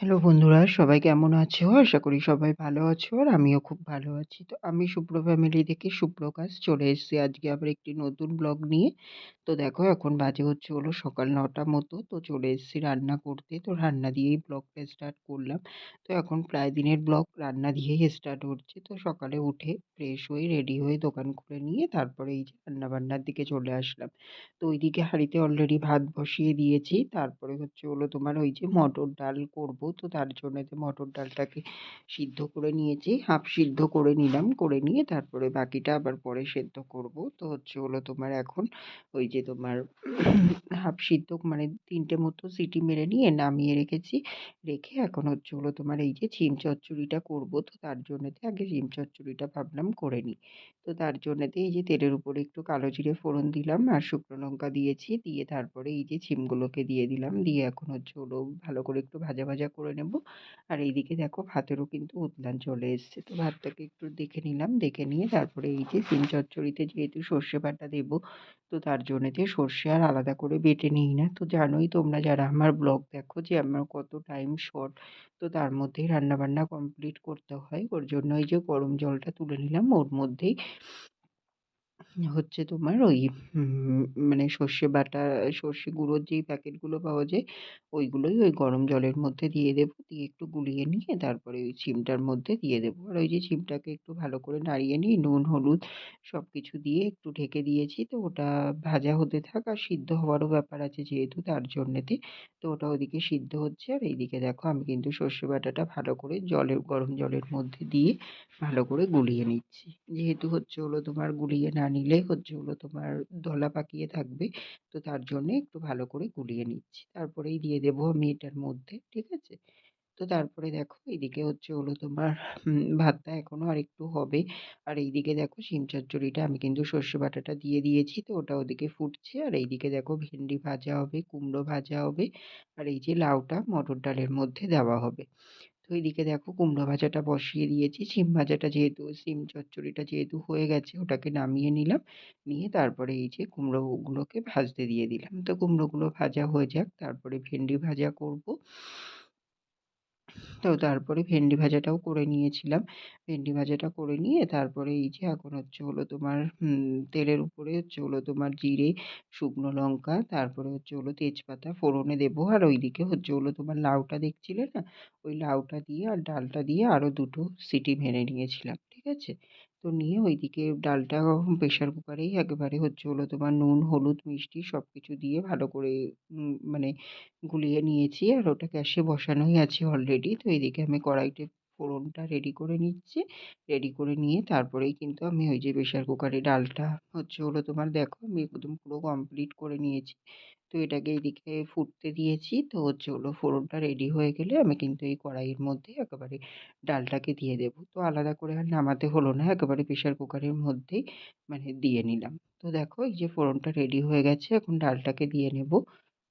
Hello বন্ধুরা, সবাই কেমন আছো? আশা করি সবাই ভালো আছো আর আমিও খুব ভালো আছি। তো আমি শুভ্র ফ্যামিলি থেকে সুপ্রকাশ চলে এসেছি আজকে আবার একটি নতুন ব্লগ নিয়ে। তো দেখো, এখন বাজে হচ্ছে হলো সকাল নটা মতো। তো চলে এসেছি রান্না করতে। তো রান্না দিয়েই ব্লগটা স্টার্ট করলাম। তো এখন প্রায় দিনের ব্লগ রান্না দিয়েই স্টার্ট হচ্ছে। তো সকালে উঠে ফ্রেশ হয়ে রেডি হয়ে দোকান খুলে নিয়ে তারপরে এই যে রান্নাবান্নার দিকে চলে আসলাম। তো ওইদিকে হাঁড়িতে অলরেডি ভাত বসিয়ে দিয়েছি। তারপরে হচ্ছে হলো তোমার ওই যে মটর ডাল করব। তো তার জন্যেতে মটর ডালটাকে সিদ্ধ করে নিয়েছি। হাফ সিদ্ধ করে নিলাম। করে নিয়ে তারপরে বাকিটা আবার পরে সেদ্ধ করব। তো হচ্ছে হলো তোমার এখন ওই যে তোমার হাফ সিদ্ধ মানে তিনটে মতো সিটি মেরে নিয়ে নামিয়ে রেখেছি। রেখে এখন হচ্ছে হলো তোমার এই যে শিম চচ্চড়িটা করব। তো তার জন্যেতে আগে শিম চচ্চড়িটা ভাবলাম করে নিই। তো তার জন্যেতে এই যে তেলের উপরে একটু কালো জিরে ফোড়ন দিলাম আর শুকনো লঙ্কা দিয়েছি। দিয়ে তারপরে এই যে শিমগুলোকে দিয়ে দিলাম। দিয়ে এখন হচ্ছে হলো ভালো করে একটু ভাজা, ভাজা করে নেব। আর এইদিকে দেখো ভাতেরও কিন্তু উতলান চলে এসছে। তো ভাতটাকে একটু দেখে নিলাম। দেখে নিয়ে তারপরে এই যে শিম চচ্চড়িতে যেহেতু সর্ষে বাটা দেব, তো তার জন্যেতে সর্ষে আর আলাদা করে বেটে নিই না। তো জানোই তোমরা যারা আমার ব্লগ দেখো যে আমার কত টাইম শর্ট। তো তার মধ্যেই রান্নাবান্না কমপ্লিট করতে হয়। ওর জন্য এই যে গরম জলটা তুলে নিলাম। ওর মধ্যেই হচ্ছে তোমার ওই মানে সর্ষে বাটা, সর্ষে গুঁড়োর যেই প্যাকেটগুলো পাওয়া যায়, ওইগুলোই ওই গরম জলের মধ্যে দিয়ে দেবো, দিয়ে একটু গুলিয়ে নিয়ে তারপরে ওই শিমটার মধ্যে দিয়ে দেবো। আর ওই যে শিমটাকে একটু ভালো করে নাড়িয়ে নিই নুন, হলুদ সব কিছু দিয়ে একটু ঢেকে দিয়েছি। তো ওটা ভাজা হতে থাক আর সিদ্ধ হওয়ারও ব্যাপার আছে যেহেতু তার জন্যেতে। তো ওটা ওদিকে সিদ্ধ হচ্ছে আর এইদিকে দেখো আমি কিন্তু সর্ষে বাটাটা ভালো করে জলের, গরম জলের মধ্যে দিয়ে ভালো করে গুলিয়ে নিচ্ছি। যেহেতু হচ্ছে হলো তোমার গুলিয়ে না নিলে হচ্ছে ওগুলো তোমার দলা পাকিয়ে থাকবে। তো তার জন্যে একটু ভালো করে গুলিয়ে নিচ্ছি। তারপরেই দিয়ে দেবো আমি এটার মধ্যে, ঠিক আছে? তো তারপরে দেখো এইদিকে হচ্ছে হলো তোমার ভাতটা এখনও আর একটু হবে। আর এইদিকে দেখো শিম চচ্চড়িটা আমি কিন্তু সর্ষে বাটাটা দিয়ে দিয়েছি, তো ওটা ওদিকে ফুটছে। আর এইদিকে দেখো ভেন্ডি ভাজা হবে, কুমড়ো ভাজা হবে। আর এই যে লাউটা মটর ডালের মধ্যে দেওয়া হবে। তো এইদিকে দেখো কুমড়ো ভাজাটা বসিয়ে দিয়েছি। সিম ভাজাটা যেহেতু সিম চচ্চড়িটা যেহেতু হয়ে গেছে, ওটাকে নামিয়ে নিলাম। নিয়ে তারপরে এই যে কুমড়োগুলোকে ভাজতে দিয়ে দিলাম। তো কুমড়োগুলো ভাজা হয়ে যাক, তারপরে ভেন্ডি ভাজা করব। তো তারপরে ভেন্ডি ভাজাটাও করে নিয়েছিলাম। ভেন্ডি ভাজাটা করে নিয়ে তারপরে এই যে এখন হচ্ছে হলো তোমার তেলের উপরে হচ্ছে হলো তোমার জিরে, শুকনো লঙ্কা, তারপরে হচ্ছে হলো তেজপাতা, ফোড়নে দেবো। আর ওইদিকে হচ্ছে হলো তোমার লাউটা দেখছিলে না? ওই লাউটা দিয়ে আর ডালটা দিয়ে আরও দুটো সিটি মেরে নিয়েছিলাম, ঠিক আছে? তো নিয়ে ওইদিকে ডালটা প্রেশার কুকারেই একেবারে হচ্ছে হলো তোমার নুন, হলুদ, মিষ্টি সব কিছু দিয়ে ভালো করে মানে গুলিয়ে নিয়েছি আর ওটা গ্যাসে বসানোই আছে অলরেডি তো এদিকে আমি কড়াইতে ফোড়নটা রেডি করে নিচ্ছি। রেডি করে নিয়ে তারপরেই কিন্তু আমি ওই যে প্রেশার কুকারে ডালটা হচ্ছে হলো তোমার দেখো আমি একদম পুরো কমপ্লিট করে নিয়েছি। তো এটাকে এদিকে ফুটতে দিয়েছি। তো হলো ফোড়নটা রেডি হয়ে গেলে আমি কিন্তু এই কড়াইয়ের মধ্যে একেবারে ডালটাকে দিয়ে দেবো। তো আলাদা করে আর নামাতে হলো না, একেবারে প্রেশার কুকারের মধ্যেই মানে দিয়ে নিলাম। তো দেখো এই যে ফোড়নটা রেডি হয়ে গেছে, এখন ডালটাকে দিয়ে নেব।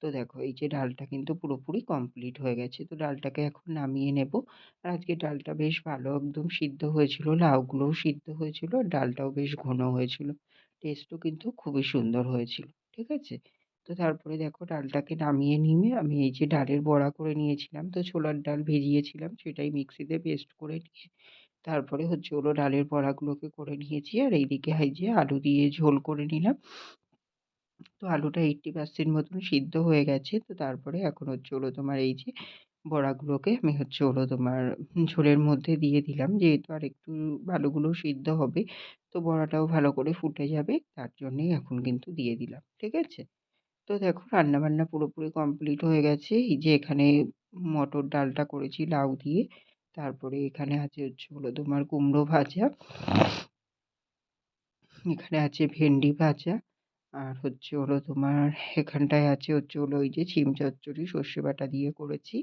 তো দেখো এই যে ডালটা কিন্তু পুরোপুরি কমপ্লিট হয়ে গেছে। তো ডালটাকে এখন নামিয়ে নেব। আর আজকে ডালটা বেশ ভালো একদম সিদ্ধ হয়েছিল, লাউগুলোও সিদ্ধ হয়েছিল, আর ডালটাও বেশ ঘন হয়েছিল। টেস্টও কিন্তু খুবই সুন্দর হয়েছিল, ঠিক আছে? তো তারপরে দেখো ডালটাকে নামিয়ে নিয়ে আমি এই যে ডালের বড়া করে নিয়েছিলাম, তো ছোলার ডাল ভিজিয়েছিলাম, সেটাই মিক্সিতে পেস্ট করে নিয়ে তারপরে হচ্ছে হলো ডালের বড়াগুলোকে করে নিয়েছি, আর এইদিকে এই যে আলু দিয়ে ঝোল করে নিলাম। তো আলুটা এইট্টি পার্সেন্ট মতন সিদ্ধ হয়ে গেছে, তো তারপরে এখন হচ্ছে হলো তোমার এই যে বড়াগুলোকে আমি হচ্ছে হলো তোমার ঝোলের মধ্যে দিয়ে দিলাম, যেহেতু আর একটু আলুগুলো সিদ্ধ হবে, তো বড়াটাও ভালো করে ফুটে যাবে, তার জন্যেই এখন কিন্তু দিয়ে দিলাম, ঠিক আছে? তো দেখো রান্নাবান্না পুরোপুরি কমপ্লিট হয়ে গেছে। এই যে এখানে মটর ডালটা করেছি লাউ দিয়ে। তারপরে এখানে আছে হচ্ছে হলো তোমার কুমড়ো ভাজা। এখানে আছে ভেন্ডি ভাজা। আর হচ্ছে হলো তোমার এখানটায় আছে হচ্ছে হলো ওই যে শিম চচ্চড়ি, সর্ষে বাটা দিয়ে করেছি।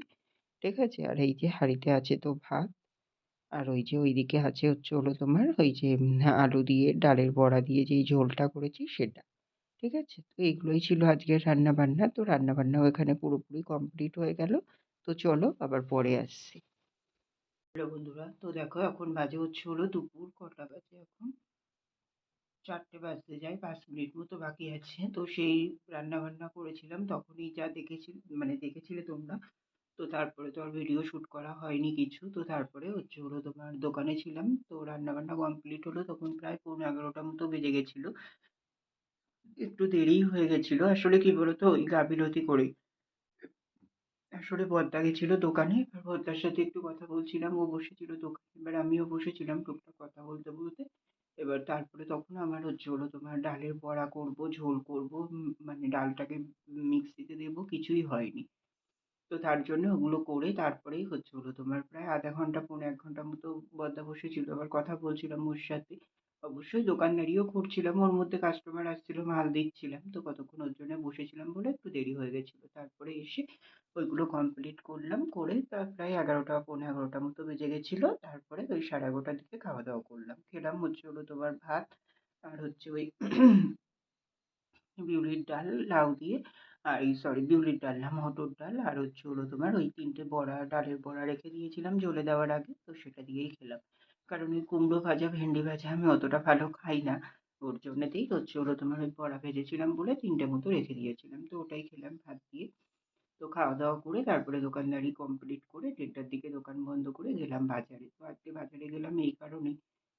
ঠিক আছে? আর এই যে হাঁড়িতে আছে তো ভাত। আর ওই যে ওইদিকে আছে হচ্ছে হলো তোমার ওই যে আলু দিয়ে ডালের বড়া দিয়ে যেই ঝোলটা করেছি সেটা। ঠিক আছে? তো এইগুলোই ছিল আজকের রান্না বান্না তো রান্না বান্নাও এখানে পুরোপুরি কমপ্লিট হয়ে গেল। তো চলো আবার পরে আসছি। বন্ধুরা, তো দেখো এখন বাজে হচ্ছে হলো দুপুর, কটা বাজে এখন? চারটে বাজতে যায়, পাঁচ মিনিট মতো বাকি আছে। তো সেই রান্না বান্না করেছিলাম, তখনই যা দেখেছি মানে দেখেছিলে তোমরা। তো তো তারপরে তো আর ভিডিও শ্যুট করা হয়নি কিছু। তো তারপরে হচ্ছে হলো তোমার দোকানে ছিলাম। তো রান্নাবান্না কমপ্লিট হলো, তখন প্রায় পৌনে এগারোটা মতো বেজে গেছিল। একটু দেরিই হয়ে গেছিল। আসলে কি বলতো? ওই গাফিলতি করে। আসলে বড়দা গেছিল দোকানে। এবার সাথে একটু কথা বলছিলাম। ও বসেছিল দোকানে। এবার আমিও বসেছিলাম টুকটাক কথা বলতে বলতে। এবার তারপরে তখন আমার হচ্ছে হলো তোমার ডালের বড়া করব, ঝোল করব মানে ডালটাকে মিক্সিতে দেবো, কিছুই হয়নি। তো তার জন্য ওগুলো করে তারপরেই হচ্ছে হলো তোমার প্রায় আধা ঘণ্টা, পৌনে এক ঘণ্টা মতো বড়দা বসেছিল। আবার কথা বলছিলাম ওর সাথে। অবশ্যই দোকানদারিও করছিলাম, ওর মধ্যে কাস্টমার আসছিল, মাল দিচ্ছিলাম। তো কতক্ষণ ওর জন্য বসেছিলাম বলে একটু দেরি হয়ে গেছিল। তারপরে এসে ওইগুলো কমপ্লিট করলাম, করে তা প্রায় এগারোটা, পৌনে এগারোটা মতো বেজে গেছিল। তারপরে ওই সাড়ে এগারোটার দিকে খাওয়া দাওয়া করলাম। খেলাম হচ্ছে হলো তোমার ভাত আর হচ্ছে ওই বিউলির ডাল, লাউ দিয়ে আর এই সরি বিউলির ডাল না, মটর ডাল আর হচ্ছে হলো তোমার ওই তিনটে বড়া, ডালের বড়া রেখে দিয়েছিলাম জ্বলে দেওয়ার আগে। তো সেটা দিয়েই খেলাম। কারণ ওই কুমড়ো ভাজা, ভেন্ডি ভাজা আমি অতটা ভালো খাই না। ওর জন্যতেই হচ্ছে হলো তোমার ওই বড়া ভেজেছিলাম বলে তিনটে মতো রেখে দিয়েছিলাম। তো ওটাই খেলাম ভাত দিয়ে। তো খাওয়া দাওয়া করে তারপরে দোকানদারি কমপ্লিট করে দেড়টার দিকে দোকান বন্ধ করে গেলাম বাজারে। তো আজকে বাজারে গেলাম এই কারণে।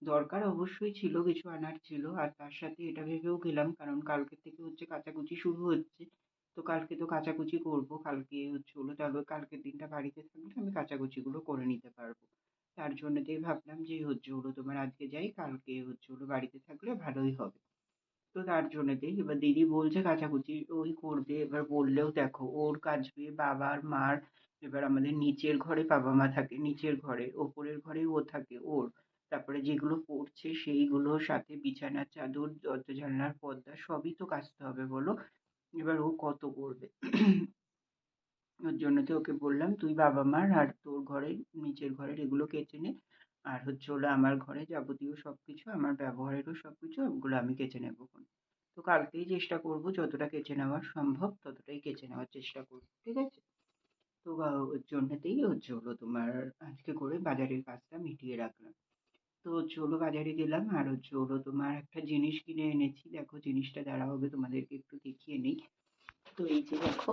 দরকার অবশ্যই ছিল, কিছু আনার ছিল। আর তার সাথে এটা ভেবেও গেলাম, কারণ কালকের থেকে হচ্ছে কাচাকুচি শুরু হচ্ছে। তো কালকে তো কাচাকুচি করব, কালকে হচ্ছে হলো তারপর কালকের দিনটা বাড়িতে থাকলে আমি কাচাকুচিগুলো করে নিতে পারব। তার জন্যতেই ভাবলাম যে, হচ্ছে হলো তোমার আজকে যাই, কালকে হচ্ছে হলো বাড়িতে থাকলে ভালোই হবে। তো তার জন্যতেই এবার দিদি বলছে কাচাকুচি ওই করবে। এবার বললেও দেখো, ওর কাচবে বাবার, মার, এবার আমাদের নিচের ঘরে বাবা মা থাকে, নিচের ঘরে, ওপরের ঘরে ও থাকে, ওর। তারপরে যেগুলো পড়ছে সেইগুলোর সাথে বিছানার চাদর, দরজা, জানলার পর্দা সবই তো কাচতে হবে বলো। এবার ও কত করবে? জন্য তো ওকে বললাম, তুই বাবা মার আর তোর ঘরের নিচের ঘরের এগুলো কেচে নে। আর হচ্ছে হলো আমার ঘরে যাবতীয় সব কিছু আমার ব্যবহারেরও সব কিছু ওগুলো আমি কেচে নেব তো কালকেই চেষ্টা করব যতটা কেচে নেওয়া সম্ভব, ততটাই কেচে নেওয়ার চেষ্টা করব, ঠিক আছে? তো ওর জন্যতেই হচ্ছে হলো তোমার আজকে করে বাজারের কাজটা মিটিয়ে রাখলাম। তো চলো বাজারে গেলাম, আর হচ্ছে হলো তোমার একটা জিনিস কিনে এনেছি। দেখো জিনিসটা দ্বারা হবে তোমাদেরকে একটু দেখিয়ে নিই। তো এই যে দেখো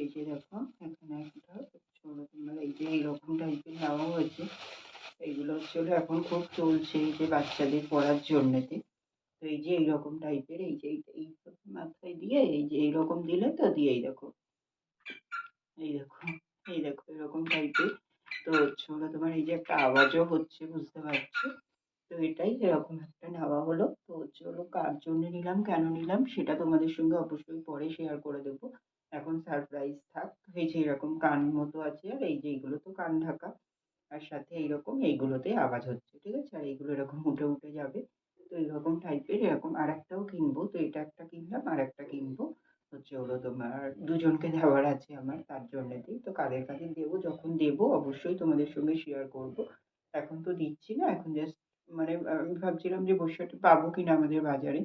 এই যে দেখো এখানে একটা হলো এই যে এইরকম টাইপের নেওয়া হয়েছে। এইগুলো হচ্ছে এখন খুব চলছে এই যে বাচ্চাদের পড়ার জন্যেতে। তো এই যে এইরকম টাইপের এই যে এই মাথায় দিয়ে, এই যে এইরকম দিলে তো দিয়ে এই দেখো। এই দেখো এই দেখো এরকম টাইপের তো হচ্ছে হলো তোমার এই যে একটা আওয়াজও হচ্ছে, বুঝতে পারছ? তো এটাই এরকম একটা নেওয়া হলো। তো হচ্ছে হলো কার জন্য নিলাম, কেন নিলাম, সেটা তোমাদের সঙ্গে অবশ্যই পরে শেয়ার করে দেবো। এখন সারপ্রাইজ থাক। এই যে এরকম কান মতো আছে আর এই যে এইগুলো তো কান ঢাকা। আর সাথে এইরকম এইগুলোতে আওয়াজ হচ্ছে, ঠিক আছে? আর এইগুলো এরকম উঠে উঠে যাবে। তো এইরকম টাইপের এরকম আর একটাও কিনবো। তো এটা একটা কিনলাম, আর একটা কিনবো। হচ্ছে হলো তোমার দুজনকে দেওয়ার আছে আমার, তার জন্যেতেই। তো কাদের কাদের দেবো, যখন দেবো অবশ্যই তোমাদের সঙ্গে শেয়ার করব। এখন তো দিচ্ছি না, এখন জাস্ট মানে আমি ভাবছিলাম যে বসিরহাটে পাবো কিনা আমাদের বাজারে।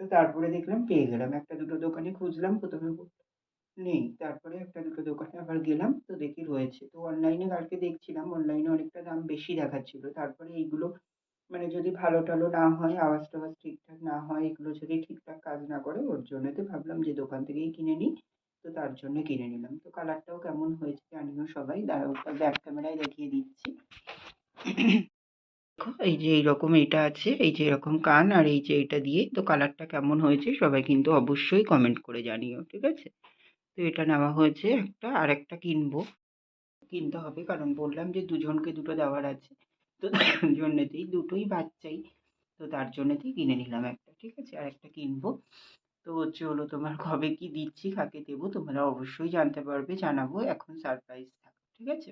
তো তারপরে দেখলাম পেয়ে গেলাম। একটা দুটো দোকানে খুঁজলাম, প্রথমে নেই। তারপরে একটা দুটো দোকানে আবার গেলাম, তো দেখি রয়েছে। তো অনলাইনে কালকে দেখছিলাম অনলাইনে অনেকটা দাম বেশি দেখাচ্ছিল। তারপরে এইগুলো মানে যদি ভালো টালো না হয় আওয়াজ টাওয়াজ ঠিকঠাক না হয়, এগুলো যদি ঠিকঠাক কাজ না করে, ওর জন্যতে ভাবলাম যে দোকান থেকেই কিনে নিই। তো তার জন্য কিনে নিলাম। তো কালারটাও কেমন হয়েছে জানিও সবাই। দাঁড়াও ব্যাক ক্যামেরায় দেখিয়ে দিচ্ছি। এই যে এইরকম এটা আছে, এই যে এরকম কান আর এই যে এটা দিয়ে, তো কালারটা কেমন হয়েছে সবাই কিন্তু অবশ্যই কমেন্ট করে জানিও, ঠিক আছে? তো এটা নেওয়া হয়েছে একটা, আর একটা কিনবো। কিনতে হবে কারণ বললাম যে দুজনকে দুটো দেওয়ার আছে, তো তার জন্যেতেই দুটোই বাচ্চাই, তো তার জন্যেতেই কিনে নিলাম একটা, ঠিক আছে? আর একটা কিনবো। তো হচ্ছে হলো তোমার কবে কি দিচ্ছি, কাকে দেবো, তোমরা অবশ্যই জানতে পারবে, জানাব, এখন সারপ্রাইজ থাকবে ঠিক আছে?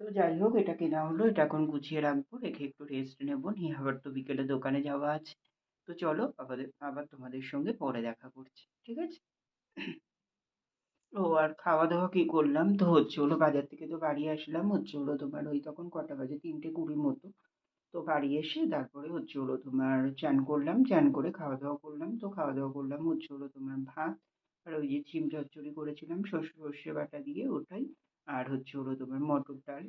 তো যাই হোক এটা কেনা হলো, এটা এখন গুছিয়ে রাখব, রেখে একটু রেস্ট নেব। নিয়ে আবার তো বিকেলে দোকানে যাওয়া আছে। তো চলো আবার আবার তোমাদের সঙ্গে পরে দেখা করছি, ঠিক আছে? ও, আর খাওয়া দাওয়া কী করলাম? তো হচ্ছে হলো, বাজার থেকে তো বাড়ি আসলাম, হচ্ছে হলো তোমার ওই তখন কটা বাজে? তিনটে কুড়ি মতো। তো বাড়ি এসে তারপরে হচ্ছে হলো তোমার চান করলাম, চান করে খাওয়া দাওয়া করলাম। তো খাওয়া দাওয়া করলাম, হচ্ছে হলো তোমার ভাত আর ওই যে শিম চচ্চড়ি করেছিলাম সর্ষে সর্ষে বাটা দিয়ে ওটাই। আর হচ্ছে হলো তোমার মটর ডাল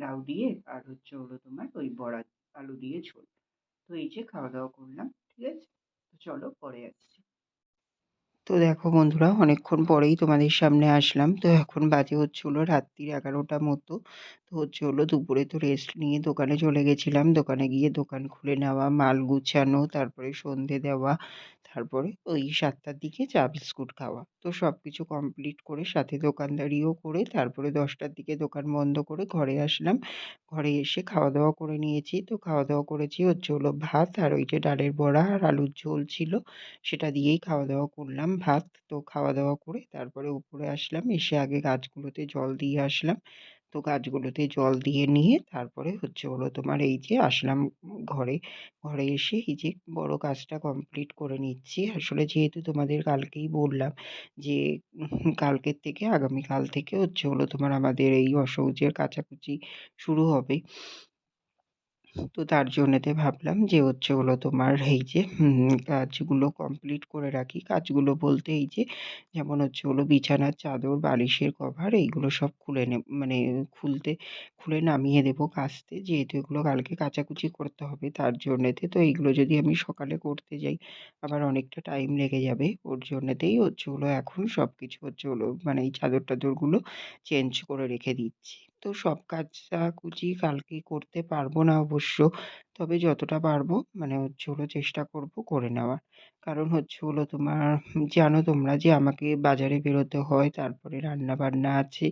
লাউ দিয়ে আর হচ্ছে হলো তোমার ওই বড়া আলু দিয়ে ঝোল তো এই যে খাওয়া দাওয়া করলাম ঠিক আছে তো চলো পরে আসছি তো দেখো বন্ধুরা অনেকক্ষণ পরেই তোমাদের সামনে আসলাম। তো এখন বাজে হচ্ছে হলো রাত্রির ১১টা মতো। তো হচ্ছে হলো দুপুরে তো রেস্ট নিয়ে দোকানে চলে গেছিলাম। দোকানে গিয়ে দোকান খুলে নেওয়া, মাল গুছানো, তারপরে সন্ধে দেওয়া, তারপরে ওই সাতটার দিকে চা, বিস্কুট খাওয়া। তো সবকিছু কমপ্লিট করে সাথে দোকানদারিও করে তারপরে ১০টার দিকে দোকান বন্ধ করে ঘরে আসলাম। ঘরে এসে খাওয়া-দাওয়া করে নিয়েছি। তো খাওয়া-দাওয়া করেছি হচ্ছে হলো ভাত আর ওই যে ডালের বড়া আর আলুর ঝোল ছিল। সেটা দিয়েই খাওয়া-দাওয়া করলাম ভাত। তো খাওয়া-দাওয়া করে তারপরে উপরে আসলাম। এসে আগে গাছগুলোতে জল দিয়ে আসলাম। তো গাছগুলোতে জল দিয়ে নিয়ে তারপরে হচ্ছে হলো তোমার এই যে আসলাম ঘরে। ঘরে এসে এই যে বড় কাজটা কমপ্লিট করে নিচ্ছি। আসলে যেহেতু তোমাদের কালকেই বললাম যে, কালকের থেকে, আগামীকাল থেকে হচ্ছে হলো তোমার আমাদের এই অসৌচের কাচাকুচি শুরু হবে। তো তার জন্যেতে ভাবলাম যে হচ্ছে হলো তোমার এই যে কাজগুলো কমপ্লিট করে রাখি। কাজগুলো বলতে এই যে যেমন হচ্ছে হলো বিছানার চাদর, বালিশের কভার এইগুলো সব খুলে নেব মানে খুলতে খুলে নামিয়ে দেবো কাচতে। যেহেতু এগুলো কালকে কাচাকুচি করতে হবে তার জন্যেতে। তো এইগুলো যদি আমি সকালে করতে যাই আবার অনেকটা টাইম লেগে যাবে। ওর জন্যেতেই হচ্ছে হলো এখন সব কিছু হচ্ছে হলো মানে এই চাদর-টাদরগুলো চেঞ্জ করে রেখে দিচ্ছি। তো সব কাচাকুচি কালকে করতে পারব না অবশ্য। তবে যতটা পারব মানে হচ্ছে হলো চেষ্টা করব করে নেওয়ার। কারণ হচ্ছে হলো তোমার জানো তোমরা যে আমাকে বাজারে বেরোতে হয়, তারপরে রান্না-বান্না আছে,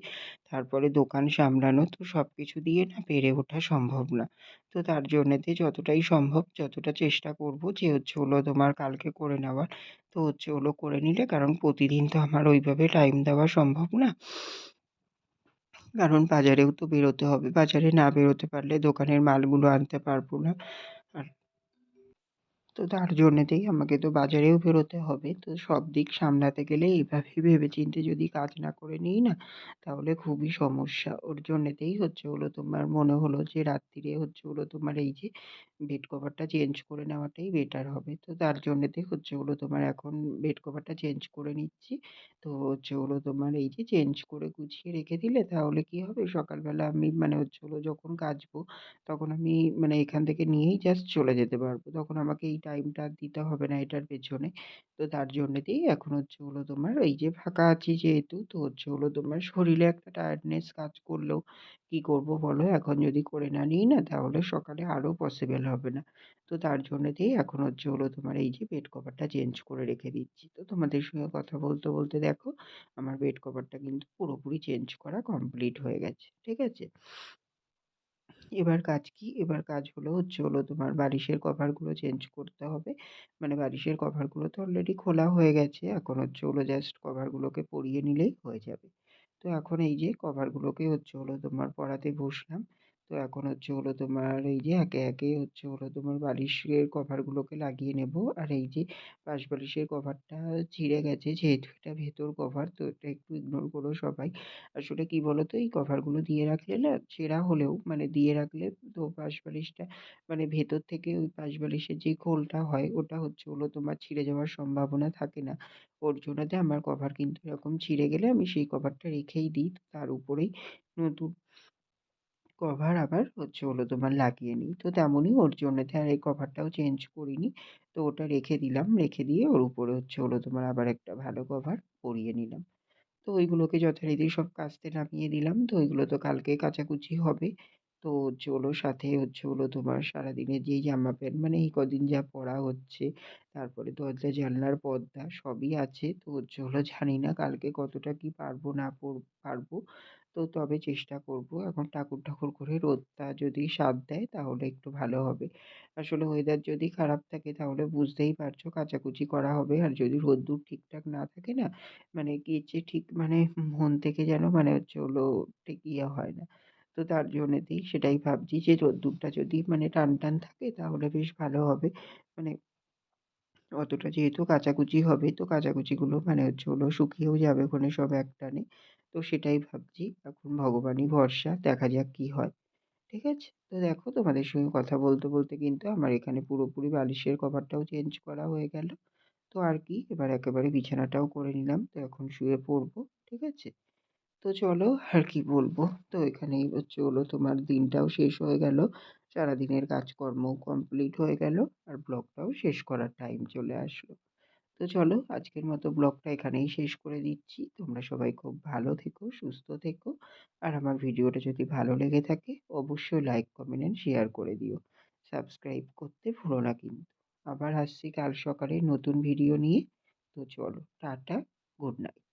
তারপরে দোকান সামলানো। তো সব কিছু দিয়ে না পেরে ওঠা সম্ভব না। তো তার জন্যেতে যতটাই সম্ভব যতটা চেষ্টা করব যে হচ্ছে হলো তোমার কালকে করে নেওয়ার। তো হচ্ছে হলো করে নিলে কারণ প্রতিদিন তো আমার ওইভাবে টাইম দেওয়া সম্ভব না। কারণ বাজারেও তো বেরোতে হবে। বাজারে না বেরোতে পারলে দোকানের মালগুলো আনতে পারব না। তো তার জন্যেতেই আমাকে তো বাজারেও বেরোতে হবে। তো সব দিক সামলাতে গেলে এভাবে ভেবেচিন্তে যদি কাজ না করে নিই না, তাহলে খুবই সমস্যা। ওর জন্যেতেই হচ্ছে হলো তোমার মনে হলো যে রাত্তিরে হচ্ছে হলো তোমার এই যে বেড কভারটা চেঞ্জ করে নেওয়াটাই বেটার হবে। তো তার জন্যেতেই হচ্ছে হলো তোমার এখন বেড কভারটা চেঞ্জ করে নিচ্ছি। তো হচ্ছে হলো তোমার এই যে চেঞ্জ করে গুছিয়ে রেখে দিলে তাহলে কি হবে সকালবেলা আমি মানে হচ্ছে হলো যখন কাচবো তখন আমি মানে এখান থেকে নিয়েই জাস্ট চলে যেতে পারব। তখন আমাকে এই টাইমটা আর দিতে হবে না এটার পেছনে। তো তার জন্যেতেই এখন হচ্ছে হলো তোমার এই যে ফাঁকা আছি যেহেতু তো হচ্ছে হলো তোমার শরীরে একটা টায়ার্ডনেস কাজ করলেও কি করব বলো? এখন যদি করে না নিই না তাহলে সকালে আরও পসিবল হবে না। তো তার জন্যেতেই এখন হচ্ছে হলো তোমার এই যে বেড কভারটা চেঞ্জ করে রেখে দিচ্ছি। তো তোমাদের সঙ্গে কথা বলতে, বলতে দেখো আমার বেড কভারটা কিন্তু পুরোপুরি চেঞ্জ করা কমপ্লিট হয়ে গেছে। ঠিক আছে? এবার কাজ কি? এবার কাজ হলো হচ্ছে হলো তোমার বালিশের কভারগুলো চেঞ্জ করতে হবে। মানে বালিশের কভারগুলো তো অলরেডি খোলা হয়ে গেছে। এখন হচ্ছে হলো জাস্ট কভারগুলোকে পরিয়ে নিলেই হয়ে যাবে। তো এখন এই যে কভারগুলোকে হচ্ছে হলো তোমার পরাতে বসলাম। তো এখন হচ্ছে হলো তোমার এই যে একে, একে হচ্ছে হলো তোমার বালিশের কভারগুলোকে লাগিয়ে নেব। আর এই যে পাশ বালিশের কভারটা ছিঁড়ে গেছে যেহেতু এটা ভেতর কভার তো এটা একটু ইগনোর করো সবাই। আসলে কি বলো তো এই কভারগুলো দিয়ে রাখলে না ছেঁড়া হলেও মানে দিয়ে রাখলে তো পাশ বালিশটা মানে ভেতর থেকে ওই পাশ বালিশের যে খোলটা হয় ওটা হচ্ছে হলো তোমার ছিঁড়ে যাওয়ার সম্ভাবনা থাকে না। ওর জন্যতে আমার কভার কিন্তু এরকম ছিঁড়ে গেলে আমি সেই কভারটা রেখেই দিই। তার উপরেই নতুন কভার আবার হচ্ছে হলো তোমার লাগিয়ে নিই। তো তেমনই ওর জন্যতে আর এই কভারটাও চেঞ্জ করিনি। তো ওটা রেখে দিলাম। রেখে দিয়ে ওর উপরে হচ্ছে হলো তোমার আবার একটা ভালো কভার পরিয়ে নিলাম। তো ওইগুলোকে যথারীতি সব কাচতে নামিয়ে দিলাম। তো ওইগুলো তো কালকে কাচাকুচি হবে। তো হচ্ছে হলো সাথে হচ্ছে হলো তোমার সারাদিনের যেই জামা প্যান্ট মানে এই কদিন যা পরা হচ্ছে, তারপরে দরজা জানলার পর্দা সবই আছে। তো হচ্ছে হলো জানি না কালকে কতটা কি পারব না পর পারব। তো তবে চেষ্টা করব। এখন ঠাকুর-ঠাকুর করে রোদটা যদি সাথ দেয় তাহলে একটু ভালো হবে। আসলে ওয়েদার যদি খারাপ থাকে তাহলে বুঝতেই পারছ কাচাকুচি করা হবে। আর যদি রোদ্দুর ঠিকঠাক না থাকে না মানে যে ঠিক মানে মন থেকে যেন মানে হচ্ছে হলো ঠিক ইয়ে হয় না। তো তার জন্যেতেই সেটাই ভাবছি যে রোদ্দুরটা যদি মানে টান, টান থাকে তাহলে বেশ ভালো হবে। মানে অতটা যেহেতু কাচাকুচি হবে তো কাচাকুচিগুলো মানে হচ্ছে হলো শুকিয়েও যাবে ওখানে সব একটানে। তো সেটাই ভাবছি। এখন ভগবানই ভরসা দেখা যাক কি হয়। ঠিক আছে? তো দেখো তোমাদের সঙ্গে কথা বলতে, বলতে কিন্তু আমার এখানে পুরোপুরি বালিশের কভারটাও চেঞ্জ করা হয়ে গেল। তো আর কি এবার একেবারে বিছানাটাও করে নিলাম। তো এখন শুয়ে পড়ব। ঠিক আছে? তো চলো আর কি বলব। তো এখানেই হচ্ছে হলো তোমার দিনটাও শেষ হয়ে গেল। সারাদিনের কাজকর্ম কমপ্লিট হয়ে গেল। আর ব্লগটাও শেষ করার টাইম চলে আসলো। তো চলো আজকের মতো ব্লগটা এখানেই শেষ করে দিচ্ছি। তোমরা সবাই খুব ভালো থেকো, সুস্থ থেকো। আর আমার ভিডিওটা যদি ভালো লেগে থাকে, অবশ্যই লাইক কমেন্ট অ্যান্ড শেয়ার করে দিও। সাবস্ক্রাইব করতে ভুলো না কিন্তু। আবার আসছি কাল সকালে নতুন ভিডিও নিয়ে। তো চলো, টাটা গুড নাইট